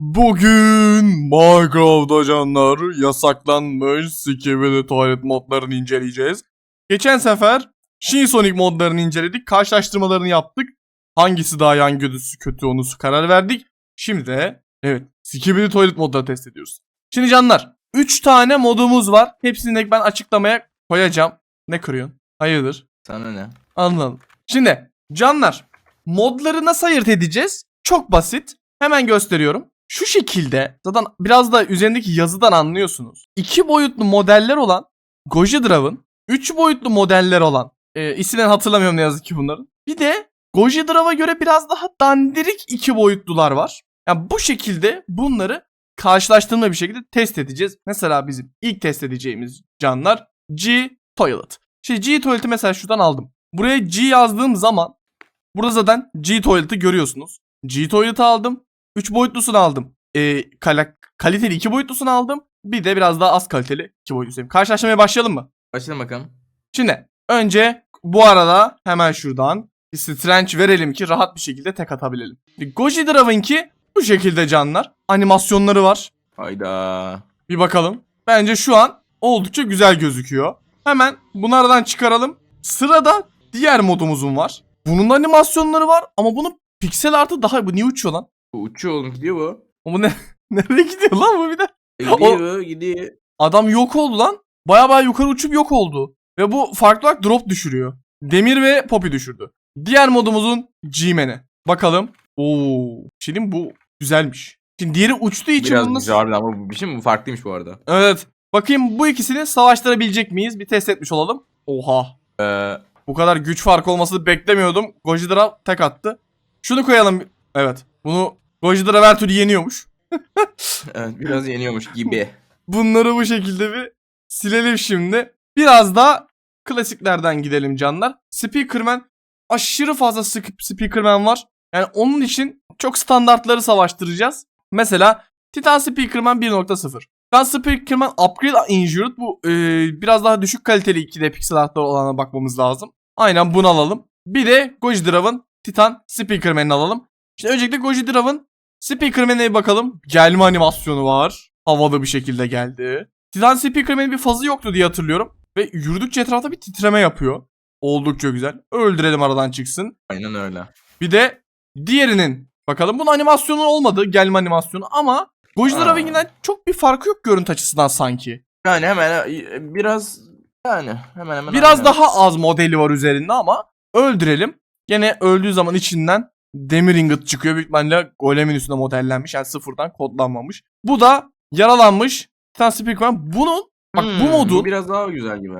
Bugün Minecraft'ta canlar yasaklanmış Skibidi tuvalet modlarını inceleyeceğiz. Geçen sefer Sonic modlarını inceledik, karşılaştırmalarını yaptık. Hangisi daha yan kötüsü kötü onu karar verdik. Şimdi de evet Skibidi tuvalet modları test ediyoruz. Şimdi canlar 3 tane modumuz var. Hepsini de ben açıklamaya koyacağım. Ne kırıyorsun? Hayırdır? Sana ne? Anladım. Şimdi canlar modları nasıl ayırt edeceğiz? Çok basit. Hemen gösteriyorum. Şu şekilde zaten biraz da üzerindeki yazıdan anlıyorsunuz. İki boyutlu modeller olan Goji Draw'ın, üç boyutlu modeller olan e, isimlerini hatırlamıyorum ne yazık ki bunların. Bir de Goji Draw'a göre biraz daha dandirik iki boyutlular var. Yani bu şekilde bunları karşılaştırma bir şekilde test edeceğiz. Mesela bizim ilk test edeceğimiz canlar G Toilet. Şimdi G Toilet'i mesela şuradan aldım. Buraya G yazdığım zaman burada zaten G Toilet'ı görüyorsunuz. G Toilet'ı aldım. 3 boyutlusunu aldım. Ee, kala- kaliteli 2 boyutlusunu aldım. Bir de biraz daha az kaliteli 2 boyutlusunu. Karşılaştırmaya başlayalım mı? Başlayalım bakalım. Şimdi önce bu arada hemen şuradan bir strench verelim ki rahat bir şekilde tek atabilelim. Goji Draw'ınki bu şekilde canlar. Animasyonları var. Hayda. Bir bakalım. Bence şu an oldukça güzel gözüküyor. Hemen bunlardan çıkaralım. Sırada diğer modumuzun var. Bunun animasyonları var ama bunun piksel artı daha bu niye uçuyor lan? Bu uçuyor oğlum gidiyor bu. O bu ne nereye gidiyor lan bu bir de? E, Gidiyor gidiyor. Adam yok oldu lan. Baya baya yukarı uçup yok oldu. Ve bu farklı olarak drop düşürüyor. Demir ve Poppy düşürdü. Diğer modumuzun G-Man'i. Bakalım. Oo, şimdi bu güzelmiş. Şimdi diğeri uçtuğu için Biraz bunu nasıl- harbiden ama bu bir şey mi? Bu farklıymış bu arada. Evet. Bakayım bu ikisini savaştırabilecek miyiz? Bir test etmiş olalım. Oha. Ee, Bu kadar güç farkı olmasını beklemiyordum. Gojira tek attı. Şunu koyalım. Evet. Bunu Gojira her türlü yeniyormuş. evet biraz yeniyormuş gibi. Bunları bu şekilde bir silelim şimdi. Biraz daha klasiklerden gidelim canlar. Speakerman aşırı fazla Speakerman var. Yani onun için çok standartları savaştıracağız. Mesela Titan Speakerman 1.0. Titan Speakerman Upgrade Injured bu e, biraz daha düşük kaliteli 2D pixel artları olana bakmamız lazım. Aynen bunu alalım. Bir de Goji Draw'ın Titan Speakerman'ını alalım. İşte öncelikle Goji Draw'ın Speakerman'e bakalım. Gelme animasyonu var. Havalı bir şekilde geldi. Titan Speakerman'in bir fazı yoktu diye hatırlıyorum. Ve yürüdükçe etrafta bir titreme yapıyor. Oldukça güzel. Öldürelim aradan çıksın. Aynen öyle. Bir de diğerinin. Bakalım bunun animasyonu olmadı. Gelme animasyonu ama Gojira Aa. Wing'den çok bir farkı yok görüntü açısından sanki. Yani hemen e, biraz yani hemen hemen. Biraz daha az modeli var üzerinde ama öldürelim. Gene öldüğü zaman içinden demir ingot çıkıyor. Büyük ihtimalle golemin üstünde modellenmiş. Yani sıfırdan kodlanmamış. Bu da yaralanmış Titan Speakerman. Bunun bak bu Hmm, modun biraz daha güzel gibi.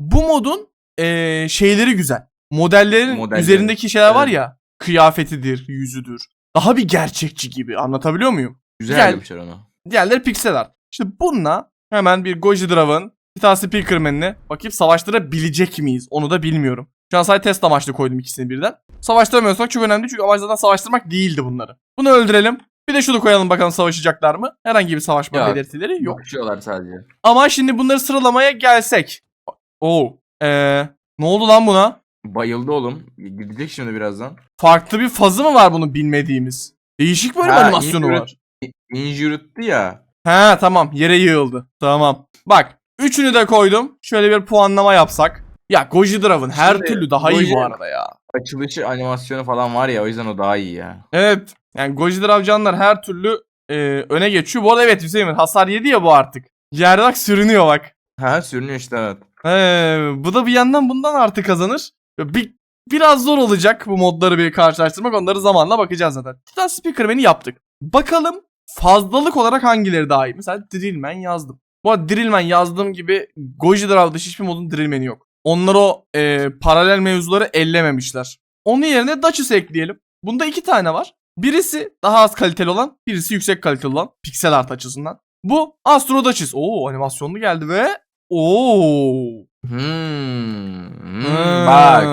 bu modun eee, şeyleri güzel. Modellerin Modelleri. üzerindeki şeyler var Evet. ya. Kıyafetidir, yüzüdür. Daha bir gerçekçi gibi. Anlatabiliyor muyum? Güzel Gel. yapmışlar onu. Diğerleri pixel art. İşte bununla hemen bir Goji Draw'ın Titan Speakerman'ini bakıp savaştırabilecek miyiz? Onu da bilmiyorum. Şu an sadece test amaçlı koydum ikisini birden. Savaştıramıyorsak çok önemli çünkü amaç zaten savaştırmak değildi bunları. Bunu öldürelim. Bir de şunu koyalım bakalım savaşacaklar mı? Herhangi bir savaşma Yok. belirtileri yok. Bakışıyorlar sadece. Ama şimdi bunları sıralamaya gelsek. Oo. Eee ne oldu lan buna? Bayıldı oğlum. Gidecek şimdi birazdan. Farklı bir fazı mı var bunu bilmediğimiz? Değişik bir Ha, animasyonu injured- var. Injured'tı ya. Ha tamam yere yığıldı. Tamam. Bak üçünü de koydum. Şöyle bir puanlama yapsak. Ya Goji Draw'ın her Şimdi türlü daha iyi bu Goji- arada ya. Açılışı animasyonu falan var ya o yüzden o daha iyi ya. Evet. Yani Goji Draw canlar her türlü e, öne geçiyor. Bu arada evet Hüseyin hasar yedi ya bu artık. Yerde bak sürünüyor bak. Ha sürünüyor işte evet. He, bu da bir yandan bundan artı kazanır. Bir, biraz zor olacak bu modları bir karşılaştırmak. Onları zamanla bakacağız zaten. Titan Speakerman'i yaptık. Bakalım fazlalık olarak hangileri daha iyi? Mesela Drillman yazdım. Bu arada Drillman yazdığım gibi Goji Draw'da hiçbir modun Drillman'i yok. Onlar o e, paralel mevzuları ellememişler. Onun yerine Duchess ekleyelim. Bunda iki tane var. Birisi daha az kaliteli olan, birisi yüksek kaliteli olan piksel art açısından. Bu Astro Duchess. Oo animasyonlu geldi ve Oo. Hmm. hmm, Bak.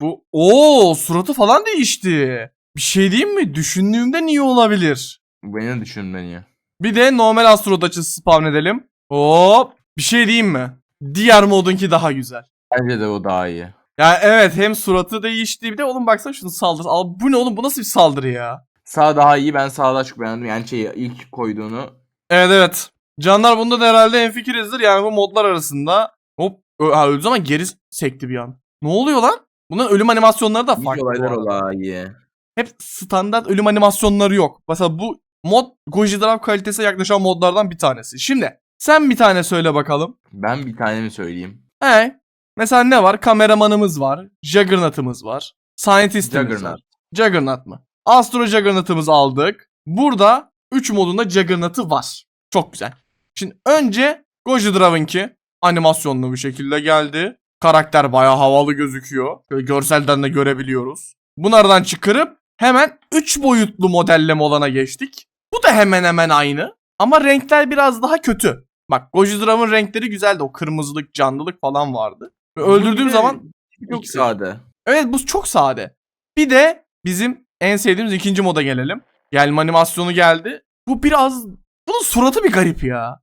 Bu o suratı falan değişti. Bir şey diyeyim mi? Düşündüğümde niye olabilir? Beni düşünmeni. Bir de normal Astro Duchess spawn edelim. Hop. Bir şey diyeyim mi? Diğer modunki daha güzel. Bence de o daha iyi. Ya evet hem suratı değişti bir de oğlum baksana şunu saldır. Al bu ne oğlum bu nasıl bir saldırı ya? Sağ daha iyi. Ben sağ daha çok beğendim. Yani şey ilk koyduğunu. Evet evet. Canlar bunda da herhalde enfikirizdir. Yani bu modlar arasında hop ha, öldü zaman geri sekti bir an. Ne oluyor lan? Bunların ölüm animasyonları da farklı. olaylar olayı. Hep standart ölüm animasyonları yok. Mesela bu mod Goji Draft kalitesine yaklaşan modlardan bir tanesi. Şimdi sen bir tane söyle bakalım. Ben bir tane mi söyleyeyim? He. Mesela ne var? Kameramanımız var. Juggernaut'ımız var. Scientist'imiz Juggernaut. var. Juggernaut mı? Astro Juggernaut'ımızı aldık. Burada 3 modunda Juggernaut'ı var. Çok güzel. Şimdi önce Goji Drav'ınki animasyonlu bir şekilde geldi. Karakter bayağı havalı gözüküyor. Böyle görselden de görebiliyoruz. Bunlardan çıkarıp hemen 3 boyutlu modelleme olana geçtik. Bu da hemen hemen aynı. Ama renkler biraz daha kötü. Bak Goji Drav'ın renkleri güzeldi. O kırmızılık, canlılık falan vardı. Ve öldürdüğüm Bir zaman çok sade. Evet bu çok sade. Bir de bizim en sevdiğimiz ikinci moda gelelim. Gelme animasyonu geldi. Bu biraz... Bunun suratı bir garip ya.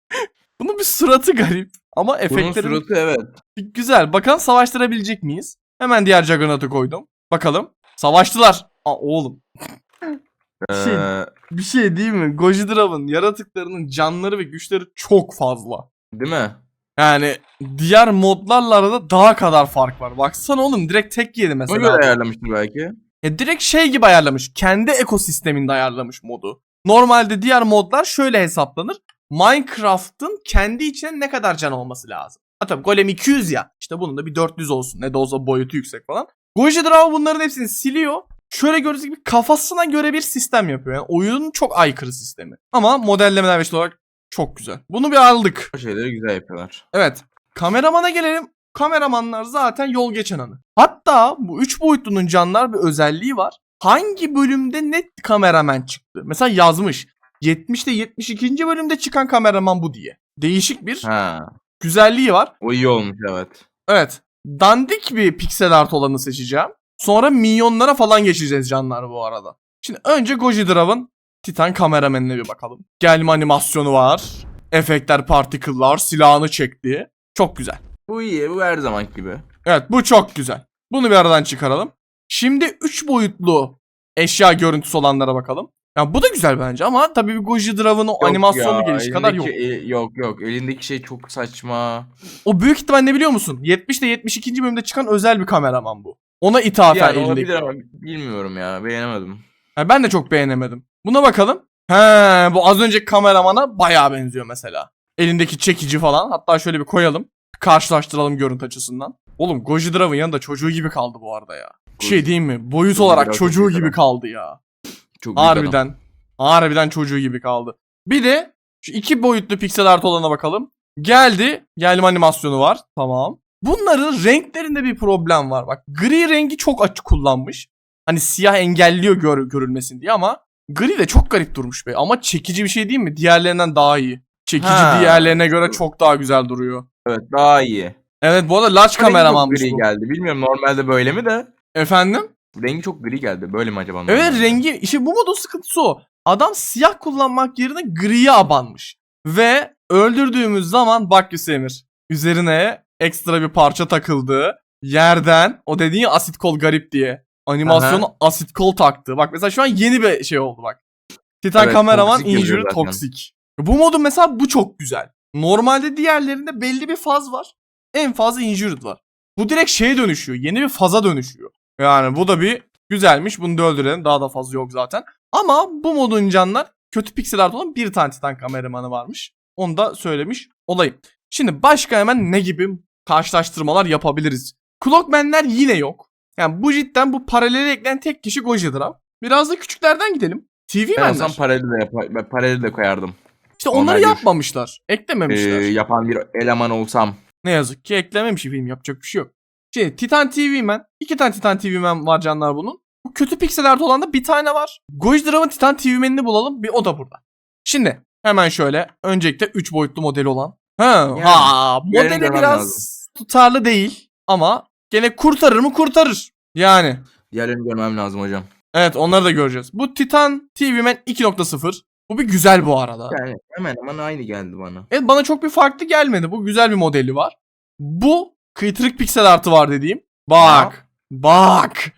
Bunun bir suratı garip. Ama Bunun efektleri suratı evet. güzel. Bakalım savaştırabilecek miyiz? Hemen diğer Juggernaut'u koydum. Bakalım. Savaştılar. Aa oğlum. Şey- Ee, Bir şey değil mi? Goji Drav'ın yaratıklarının canları ve güçleri çok fazla. değil mi? Yani diğer modlarla arada daha kadar fark var. Baksana oğlum direkt tek yedi Ona mesela. göre ayarlamıştır belki. E direkt şey gibi ayarlamış. Kendi ekosisteminde ayarlamış modu. Normalde diğer modlar şöyle hesaplanır. Minecraft'ın kendi içine ne kadar can olması lazım. Ha tabii golem 200 ya. İşte bunun da bir 400 olsun. Ne de olsa boyutu yüksek falan. Goji Draw bunların hepsini siliyor. Şöyle gördüğünüz gibi kafasına göre bir sistem yapıyor. Yani oyunun çok aykırı sistemi. Ama modellemeler ve olarak çok güzel. Bunu bir aldık. O şeyleri güzel yapıyorlar. Evet. Kameramana gelelim. Kameramanlar zaten yol geçen anı. Hatta bu 3 boyutlunun canlar bir özelliği var. Hangi bölümde net kameraman çıktı? Mesela yazmış. 70'te 72. bölümde çıkan kameraman bu diye. Değişik bir Ha. güzelliği var. O iyi olmuş evet. Evet. Dandik bir piksel art olanı seçeceğim. Sonra minyonlara falan geçeceğiz canlar bu arada. Şimdi önce Goji Drav'ın Titan kameramenine bir bakalım. Gelme animasyonu var. Efektler, particle'lar, silahını çekti. Çok güzel. Bu iyi. Bu her zaman gibi. Evet bu çok güzel. Bunu bir aradan çıkaralım. Şimdi 3 boyutlu eşya görüntüsü olanlara bakalım. Ya bu da güzel bence ama tabii bir Goji Yok animasyonlu ya, gelişi kadar yok. e, yok yok. Elindeki şey çok saçma. O büyük ihtimal ne biliyor musun? 70 ile 72. bölümde çıkan özel bir kameraman bu. Ona ithafen Yani elindeki. olabilir ama bilmiyorum ya. Beğenemedim. Ha, ben de çok beğenemedim. Buna bakalım. He, bu az önceki kameramana bayağı benziyor mesela. Elindeki çekici falan. Hatta şöyle bir koyalım. Karşılaştıralım görüntü açısından. Oğlum Goji Drav'ın yanında çocuğu gibi kaldı bu arada ya. Bir şey diyeyim mi? Boyut olarak çocuğu gibi adam. kaldı ya. Çok büyük adam. Harbiden. Harbiden çocuğu gibi kaldı. Bir de şu iki boyutlu piksel art olana bakalım. Geldi. Gelme animasyonu var. Tamam. Bunların renklerinde bir problem var. Bak gri rengi çok açık kullanmış. Hani siyah engelliyor gör, görülmesin diye ama gri de çok garip durmuş be. Ama çekici bir şey değil mi? Diğerlerinden daha iyi. Çekici Ha. diğerlerine göre çok daha güzel duruyor. Evet daha iyi. Evet bu arada large Rengi kameramanmış çok gri bu. geldi. Bilmiyorum normalde böyle mi de. Efendim? Rengi çok gri geldi. Böyle mi acaba? Evet normalde? rengi işte bu modun sıkıntısı o. Adam siyah kullanmak yerine griye abanmış. Ve öldürdüğümüz zaman bak Hüsemir üzerine ekstra bir parça takıldı. Yerden o dediğin ya asit kol garip diye. Animasyonu asit kol taktı. Bak mesela şu an yeni bir şey oldu bak. Titan Evet, kameraman zaten. toksik. Bu modun mesela bu çok güzel. Normalde diğerlerinde belli bir faz var. En fazla injured var. Bu direkt şeye dönüşüyor. Yeni bir faza dönüşüyor. Yani bu da bir güzelmiş. Bunu da öldürelim. Daha da fazla yok zaten. Ama bu modun canlar kötü piksel art olan bir tane Titan kameramanı varmış. Onu da söylemiş olayım. Şimdi başka hemen ne gibi karşılaştırmalar yapabiliriz? Clockman'ler yine yok. Yani bu cidden bu paraleli ekleyen tek kişi Goji Drav. Biraz da küçüklerden gidelim. TV Ben olsam Man'ler. paralel de, yap- ben paralel de koyardım. İşte onları onlar bir- yapmamışlar. Ee, Eklememişler. yapan bir eleman olsam. Ne yazık ki eklememiş film yapacak bir şey yok. Şey Titan TV Man. iki tane Titan TV Man var canlar bunun. Bu kötü piksel olan da bir tane var. Goji Drav'ın Titan TV Man'ini bulalım. Bir o da burada. Şimdi hemen şöyle. Öncelikle 3 boyutlu modeli olan. Ha, ha modeli biraz lazım. tutarlı değil. Ama gene kurtarır mı kurtarır. Yani. Diğerlerini görmem lazım hocam. Evet onları da göreceğiz. Bu Titan TV Man 2.0. Bu bir güzel bu arada. Yani hemen hemen aynı geldi bana. Evet bana çok bir farklı gelmedi. Bu güzel bir modeli var. Bu kıytırık piksel artı var dediğim. Bak. Bak.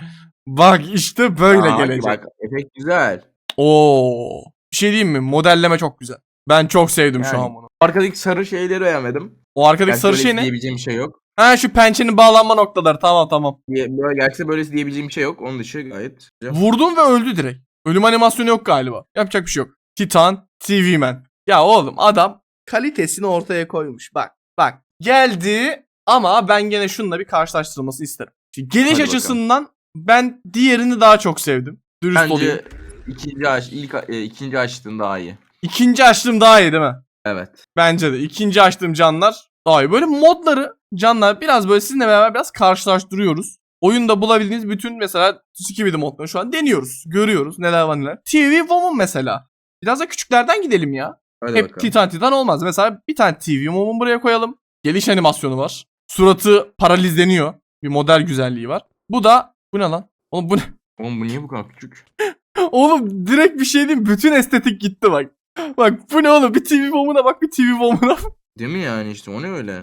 Bak işte böyle Aa, gelecek. Bak efekt güzel. Oo. Bir şey diyeyim mi? Modelleme çok güzel. Ben çok sevdim şu Yani. an bunu. Arkadaki sarı şeyleri beğenmedim. O arkadaki Gerçi sarı şey ne? diyebileceğim şey yok. Ha şu pençenin bağlanma noktaları. Tamam tamam. Diye, böyle gerçi böylesi diyebileceğim bir şey yok. Onun dışı gayet güzel. Vurdum ve öldü direkt. Ölüm animasyonu yok galiba. Yapacak bir şey yok. Titan, TV Man. Ya oğlum adam kalitesini ortaya koymuş. Bak bak. Geldi ama ben gene şununla bir karşılaştırılması isterim. Şimdi geliş Hadi açısından ben diğerini daha çok sevdim. Dürüst olayım. Bence ikinci aç, ilk e, ikinci açtığın daha iyi. İkinci açtığım daha iyi değil mi? Evet. Bence de. İkinci açtığım canlar iyi. Böyle modları canlar biraz böyle sizinle beraber biraz karşılaştırıyoruz. Oyunda bulabildiğiniz bütün mesela Skibidi modlarını şu an deniyoruz. Görüyoruz neler var neler. TV Woman mesela. Biraz da küçüklerden gidelim ya. Hadi Hep bakalım. Titan Titan olmaz. Mesela bir tane TV Woman buraya koyalım. Geliş animasyonu var. Suratı paralizleniyor. Bir model güzelliği var. Bu da bu ne lan? Oğlum bu ne? Oğlum bu niye bu kadar küçük? Oğlum direkt bir şey diyeyim. Bütün estetik gitti bak. Bak bu ne oğlum? Bir TV Woman'a bak bir TV Woman'a Değil mi yani işte o ne öyle?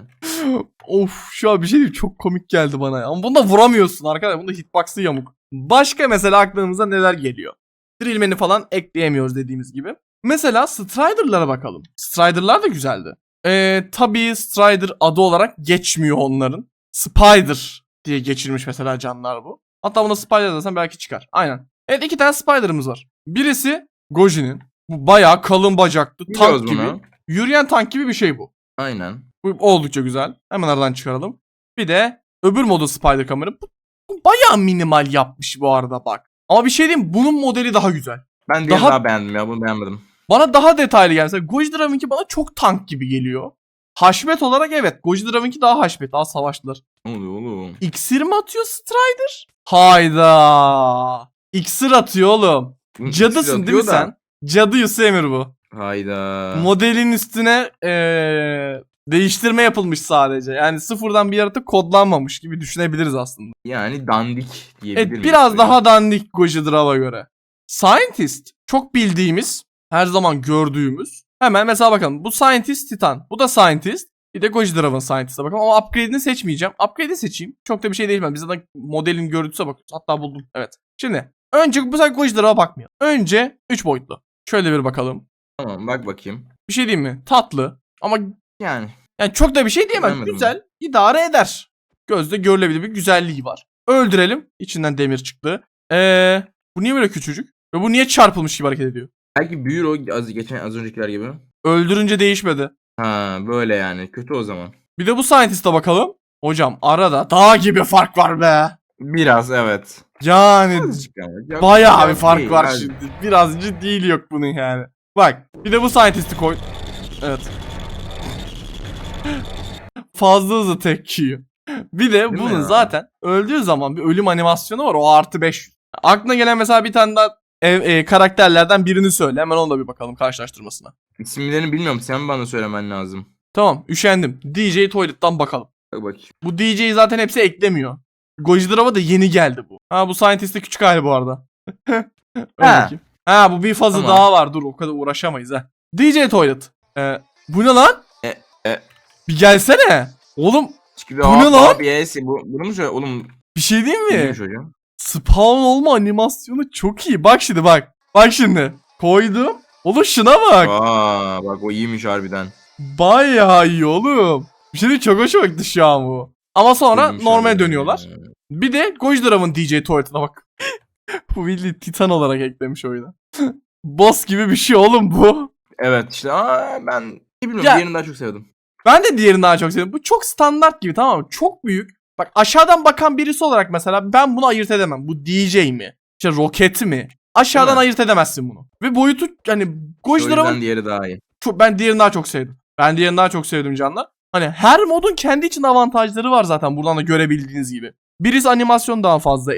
Of şu an bir şey diyeyim çok komik geldi bana. Ama bunda vuramıyorsun arkadaşlar. Bunda hitbox'ı yamuk. Başka mesela aklınıza neler geliyor? Drillman'i falan ekleyemiyoruz dediğimiz gibi. Mesela Strider'lara bakalım. Strider'lar da güzeldi. Ee, tabii Strider adı olarak geçmiyor onların. Spider diye geçirmiş mesela canlar bu. Hatta buna Spider desen belki çıkar. Aynen. Evet iki tane Spider'ımız var. Birisi Goji'nin. Bu bayağı kalın bacaklı Biliyoruz tank gibi. bunu. Yürüyen tank gibi bir şey bu. Aynen. Bu oldukça güzel. Hemen aradan çıkaralım. Bir de öbür modu Spider Camera. Bu, bu bayağı minimal yapmış bu arada bak. Ama bir şey diyeyim bunun modeli daha güzel. Ben Daha- daha... beğendim ya bunu beğenmedim. Bana daha detaylı geldi. Mesela bana çok tank gibi geliyor. Haşmet olarak evet. Goji Draven'ki daha haşmet. Daha savaştılar. Ne oluyor oğlum? İksir mi atıyor Strider? Hayda. İksir atıyor oğlum. Cadısın atıyor değil mi da. sen? Cadı Yusemir bu. Hayda. Modelin üstüne eee, değiştirme yapılmış sadece. Yani sıfırdan bir yaratık kodlanmamış gibi düşünebiliriz aslında. yani dandik diyebilir Evet biraz böyle? daha dandik Goji Drav'a göre. Scientist çok bildiğimiz, her zaman gördüğümüz. Hemen mesela bakalım bu Scientist Titan. Bu da Scientist. Bir de Goji Drav'ın Scientist'e bakalım ama upgrade'ini seçmeyeceğim. Upgrade'i seçeyim. Çok da bir şey değişmez. Biz zaten modelin görüntüsüne bakıyoruz. Hatta buldum. Evet. Şimdi önce bu sefer Goji Drav'a bakmayalım. Önce 3 boyutlu. Şöyle bir bakalım. Tamam bak bakayım. Bir şey diyeyim mi? Tatlı. Ama Yani yani çok da bir şey diyemem. Bilemedim. Güzel. idare eder. Gözde görülebilir bir güzelliği var. Öldürelim. İçinden demir çıktı. Eee bu niye böyle küçücük? Ve bu niye çarpılmış gibi hareket ediyor? belki büyür o az, geçen az öncekiler gibi. Öldürünce değişmedi. Ha böyle yani kötü o zaman. Bir de bu Scientist'a bakalım. Hocam arada dağ gibi fark var be. Biraz evet. Yani Azıcık ama. Yok, bayağı bir fark var şimdi. Biraz değil yok bunun yani. Bak bir de bu Scientist'i koy. Evet. Fazla hızlı tek yiyor. Bir de Değil bunun zaten öldüğü zaman bir ölüm animasyonu var. O artı 5. Aklına gelen mesela bir tane daha ev- e, karakterlerden birini söyle. Hemen ona bir bakalım karşılaştırmasına. İsimlerini bilmiyorum sen bana söylemen lazım. Tamam üşendim. DJ Toilet'tan bakalım. Bak bakayım. Bu DJ zaten hepsi eklemiyor. Goji Drava da yeni geldi bu. Ha bu Scientist'te küçük hali bu arada. Öyle Ha. Ha bu bir fazı Tamam. daha var. Dur o kadar uğraşamayız ha. DJ Toilet. Ee, bu ne lan? E, e. Bir gelsene. Oğlum Çünkü Bu ne lan? ABS bu bunu mu söyle oğlum? bir şey diyeyim mi? Neymiş hocam? Spawn olma animasyonu çok iyi. Bak şimdi bak. Bak şimdi. Koydum. Oğlum şuna bak. Aa bak o iyiymiş harbiden. Bayağı iyi oğlum. Bir şey diyeyim, çok hoşuma gitti şu an bu. Ama sonra İyiymiş normale harbiden. dönüyorlar. Bir de Gojdrav'ın DJ tuvaletine bak. bu bildiğin titan olarak eklemiş oyuna. Boss gibi bir şey oğlum bu. Evet işte aa ben ne bilmiyorum Ya- diğerini daha çok sevdim. Ben de diğerini daha çok sevdim. Bu çok standart gibi tamam mı? Çok büyük. Bak aşağıdan bakan birisi olarak mesela ben bunu ayırt edemem. Bu DJ mi? İşte roket mi? Aşağıdan Değil mi? ayırt edemezsin bunu. Ve boyutu hani O yüzden Gojdrav'ın diğeri daha iyi. çok, ben diğerini daha çok sevdim. Ben diğerini daha çok sevdim canlar. Hani her modun kendi içinde avantajları var zaten buradan da görebildiğiniz gibi. Birisi animasyon daha fazla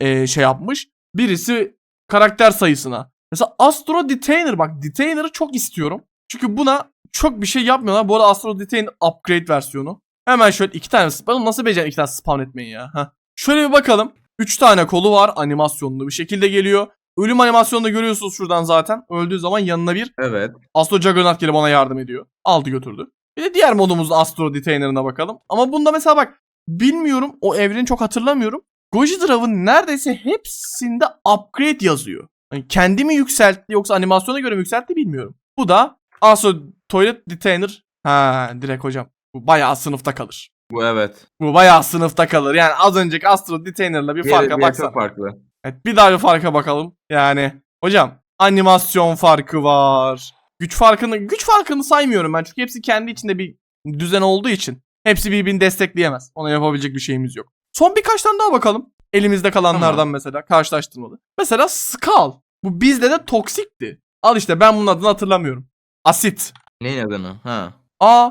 e, şey yapmış. Birisi karakter sayısına. Mesela Astro Detainer bak Detainer'ı çok istiyorum. Çünkü buna çok bir şey yapmıyorlar. Bu arada Astro Detainer upgrade versiyonu. Hemen şöyle iki tane onu nasıl becerdim iki tane spawn etmeyi ya. Heh. Şöyle bir bakalım. Üç tane kolu var animasyonlu bir şekilde geliyor. Ölüm animasyonunu da görüyorsunuz şuradan zaten. Öldüğü zaman yanına bir Evet. Astro Juggernaut gelip ona yardım ediyor. Aldı götürdü. Bir de diğer modumuz Astro Detainer'ına bakalım. Ama bunda mesela bak bilmiyorum o evreni çok hatırlamıyorum. Goji Draw'ın neredeyse hepsinde upgrade yazıyor. Yani kendi mi yükseltti yoksa animasyona göre mi yükseltti bilmiyorum. Bu da Astro Toilet Detainer. Ha direkt hocam. Bu bayağı sınıfta kalır. Bu evet. Bu bayağı sınıfta kalır. Yani az önceki Astro Detainer'la bir Diğeri- farka çok farklı. Evet bir daha bir farka bakalım. Yani hocam animasyon farkı var. Güç farkını güç farkını saymıyorum ben çünkü hepsi kendi içinde bir düzen olduğu için hepsi birbirini destekleyemez. Ona yapabilecek bir şeyimiz yok. Son birkaç tane daha bakalım. Elimizde kalanlardan Tamam. mesela karşılaştırmalı. Mesela Skull. Bu bizde de toksikti. Al işte ben bunun adını hatırlamıyorum. Asit. Neyin adını? Ha. Aa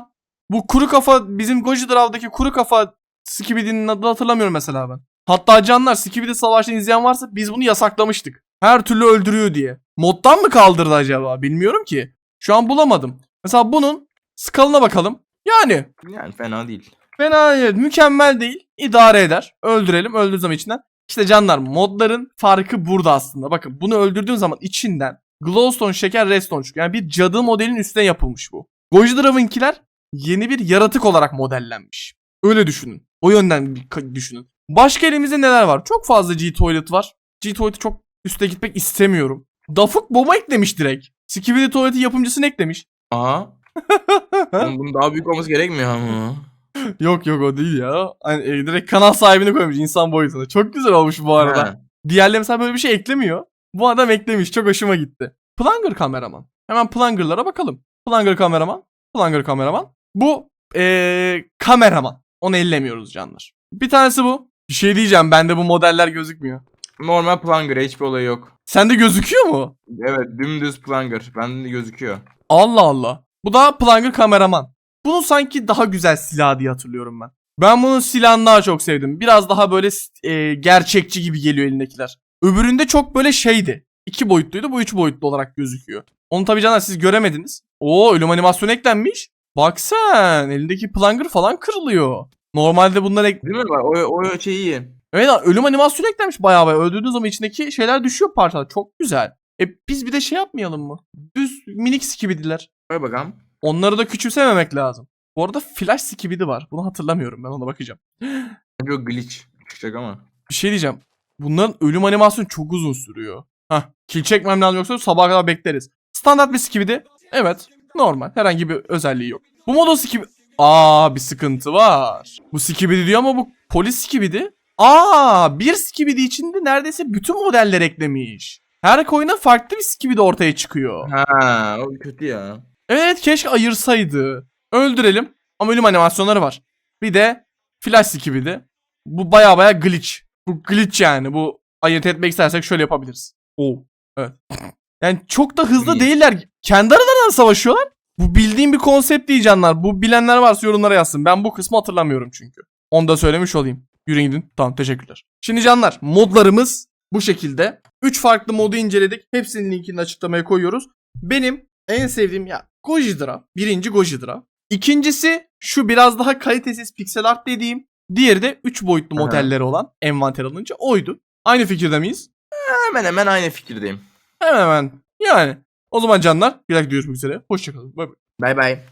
bu kuru kafa bizim Goji Draw'daki kuru kafa Skibid'in adını hatırlamıyorum mesela ben. Hatta canlar Skibidi Savaş'ını izleyen varsa biz bunu yasaklamıştık. Her türlü öldürüyor diye. Moddan mı kaldırdı acaba? Bilmiyorum ki. Şu an bulamadım. Mesela bunun skalına bakalım. Yani Yani fena değil. Fena değil, mükemmel değil. İdare eder. Öldürelim. Öldürdüğü zaman içinden. İşte canlar modların farkı burada aslında. Bakın bunu öldürdüğün zaman içinden glowstone şeker redstone çıkıyor. Yani bir cadı modelin üstüne yapılmış bu. Goji Draw'ınkiler yeni bir yaratık olarak modellenmiş. Öyle düşünün. O yönden bir düşünün. Başka elimizde neler var? Çok fazla G-Toilet var. G-Toilet'ı çok üste gitmek istemiyorum. Dafuk bomba eklemiş direkt. Skibidi Toilet'i yapımcısını eklemiş. Aha. Bunun daha büyük olması gerekmiyor mu? Yok yok o değil ya. Hani, e, direkt kanal sahibini koymuş insan boyutuna. Çok güzel olmuş bu arada. Ha. Diğerleri mesela böyle bir şey eklemiyor. Bu adam eklemiş. Çok hoşuma gitti. Plunger kameraman. Hemen Plunger'lara bakalım. Plunger kameraman. Plunger kameraman. Bu ee, kameraman. Onu ellemiyoruz canlar. Bir tanesi bu. Bir şey diyeceğim. Bende bu modeller gözükmüyor. Normal plunger hiçbir olayı yok. Sende gözüküyor mu? Evet dümdüz plunger. Bende de gözüküyor. Allah Allah. Bu da Plunger kameraman. Bunun sanki daha güzel silah diye hatırlıyorum ben. Ben bunun silahını daha çok sevdim. Biraz daha böyle e, gerçekçi gibi geliyor elindekiler. Öbüründe çok böyle şeydi. İki boyutluydu bu üç boyutlu olarak gözüküyor. Onu tabii canlar siz göremediniz. Oo ölüm animasyonu eklenmiş. Bak sen elindeki plunger falan kırılıyor. Normalde bunlar ek... Değil mi? O, o şey iyi. Evet ölüm animasyonu eklenmiş bayağı bayağı. Öldürdüğün zaman içindeki şeyler düşüyor parçalar. Çok güzel. E biz bir de şey yapmayalım mı? Düz minik skibidiler. Koy bakalım. Onları da küçümsememek lazım. Bu arada Flash Skibidi var. Bunu hatırlamıyorum ben ona bakacağım. O glitch çıkacak ama. Bir şey diyeceğim. Bunların ölüm animasyonu çok uzun sürüyor. Hah. Kill çekmem lazım yoksa sabaha kadar bekleriz. Standart bir Skibidi. Evet. Normal. Herhangi bir özelliği yok. Bu modo Skibidi... Aa bir sıkıntı var. Bu Skibidi diyor ama bu polis Skibidi. Aa bir Skibidi içinde neredeyse bütün modeller eklemiş. Her coin'e farklı bir Skibidi ortaya çıkıyor. Ha, o kötü ya. Evet keşke ayırsaydı. Öldürelim. Ama ölüm animasyonları var. Bir de Flash skibidi. Bu baya baya glitch. Bu glitch yani. Bu ayırt etmek istersek şöyle yapabiliriz. Oo. Evet. Yani çok da hızlı değiller. Kendi aralarında savaşıyorlar. Bu bildiğim bir konsept değil canlar. Bu bilenler varsa yorumlara yazsın. Ben bu kısmı hatırlamıyorum çünkü. Onu da söylemiş olayım. Yürüyün gidin. Tamam teşekkürler. Şimdi canlar modlarımız bu şekilde. 3 farklı modu inceledik. Hepsinin linkini açıklamaya koyuyoruz. Benim en sevdiğim ya Gojira. Birinci Gojira. İkincisi şu biraz daha kalitesiz pixel art dediğim. Diğeri de 3 boyutlu Aha. modelleri olan envanter alınca oydu. Aynı fikirde miyiz? Hemen hemen aynı fikirdeyim. Hemen hemen. Yani. O zaman canlar bir dakika görüşmek üzere. Hoşçakalın. Bay bay. Bay bay.